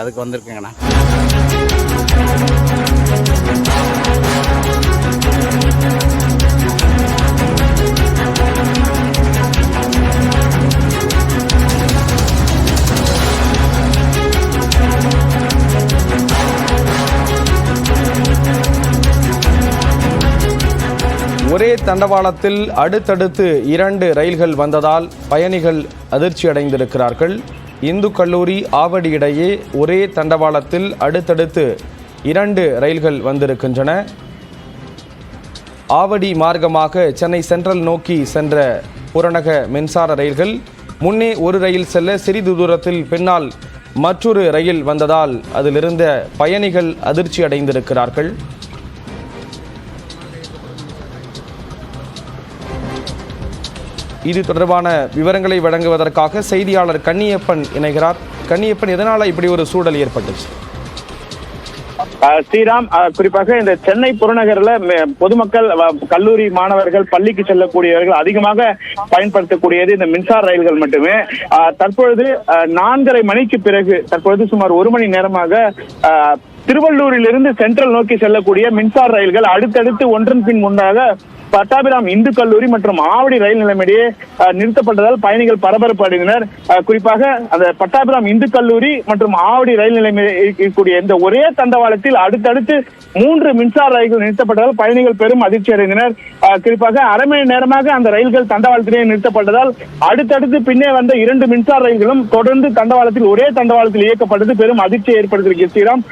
அதுக்கு வந்திருக்கேங்கண்ணா. ஒரே தண்டவாளத்தில் அடுத்தடுத்து இரண்டு ரயில்கள் வந்ததால் பயணிகள் அதிர்ச்சி அடைந்திருக்கிறார்கள் இந்து கல்லூரி ஆவடி இடையே ஒரே தண்டவாளத்தில் அடுத்தடுத்து இரண்டு ரயில்கள் வந்திருக்கின்றன. ஆவடி மார்க்கமாக சென்னை சென்ட்ரல் நோக்கி சென்ற புறநக மின்சார ரயில்கள் முன்னே ஒரு ரயில் செல்ல சிறிது தூரத்தில் பின்னால் மற்றொரு ரயில் வந்ததால் அதிலிருந்த பயணிகள் அதிர்ச்சி அடைந்திருக்கிறார்கள் இது தொடர்பான விவரங்களை வழங்குவதற்காக செய்தியாளர் கன்னியப்பன் இணைகிறார். கன்னியப்பன் எதனால இப்படி ஒரு சூழல் ஏற்பட்டுச்சு? ஸ்ரீராம் குறிப்பாக இந்த சென்னை புறநகர்ல பொதுமக்கள் கல்லூரி மாணவர்கள் பள்ளிக்கு செல்லக்கூடியவர்கள் அதிகமாக பயன்படுத்தக்கூடியது இந்த மின்சார ரயில்கள் மட்டுமே. தற்பொழுது அஹ், நான்கரை மணிக்கு பிறகு தற்பொழுது சுமார் ஒரு மணி நேரமாக திருவள்ளூரிலிருந்து சென்ட்ரல் நோக்கி செல்லக்கூடிய மின்சார ரயில்கள் அடுத்தடுத்து ஒன்றன் பின் முன்னாக பட்டாபிராம் இந்து கல்லூரி மற்றும் ஆவடி ரயில் நிலையமிடையே நிறுத்தப்பட்டதால் பயணிகள் பரபரப்பு அடைந்தனர். குறிப்பாக அந்த பட்டாபிராம் இந்து கல்லூரி மற்றும் ஆவடி ரயில் நிலையம் இருக்கக்கூடிய இந்த ஒரே தண்டவாளத்தில் அடுத்தடுத்து மூன்று மின்சார ரயில்கள் நிறுத்தப்பட்டதால் பயணிகள் பெரும் அதிர்ச்சி அடைந்தனர். குறிப்பாக அரை மணி நேரமாக அந்த ரயில்கள் தண்டவாளத்திலேயே நிறுத்தப்பட்டதால் அடுத்தடுத்து பின்னே வந்த இரண்டு மின்சார ரயில்களும் தொடர்ந்து தண்டவாளத்தில் ஒரே தண்டவாளத்தில் இயக்கப்பட்டது. பெரும் அதிர்ச்சியை ஏற்படுத்தியிருக்கு. ஸ்ரீராம்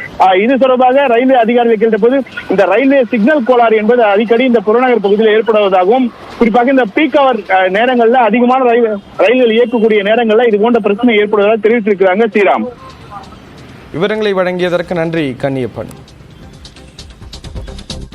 இது தொடர்பாக ரயில்வே அதிகாரிகள் கேட்ட போது இந்த ரயில்வே சிக்னல் கோளாறு என்பது அடிக்கடி இந்த புறநகர் பகுதியில் ஏற்படுவதாகவும் குறிப்பாக இந்த பீக் அவர் நேரங்கள்ல அதிகமான ரயில் ரயில்கள் இயக்கக்கூடிய நேரங்கள்ல இது போன்ற பிரச்சனை ஏற்படுவதாக தெரிவித்திருக்கிறாங்க ஸ்ரீராம். விவரங்களை வழங்கியதற்கு நன்றி கன்னியப்பன்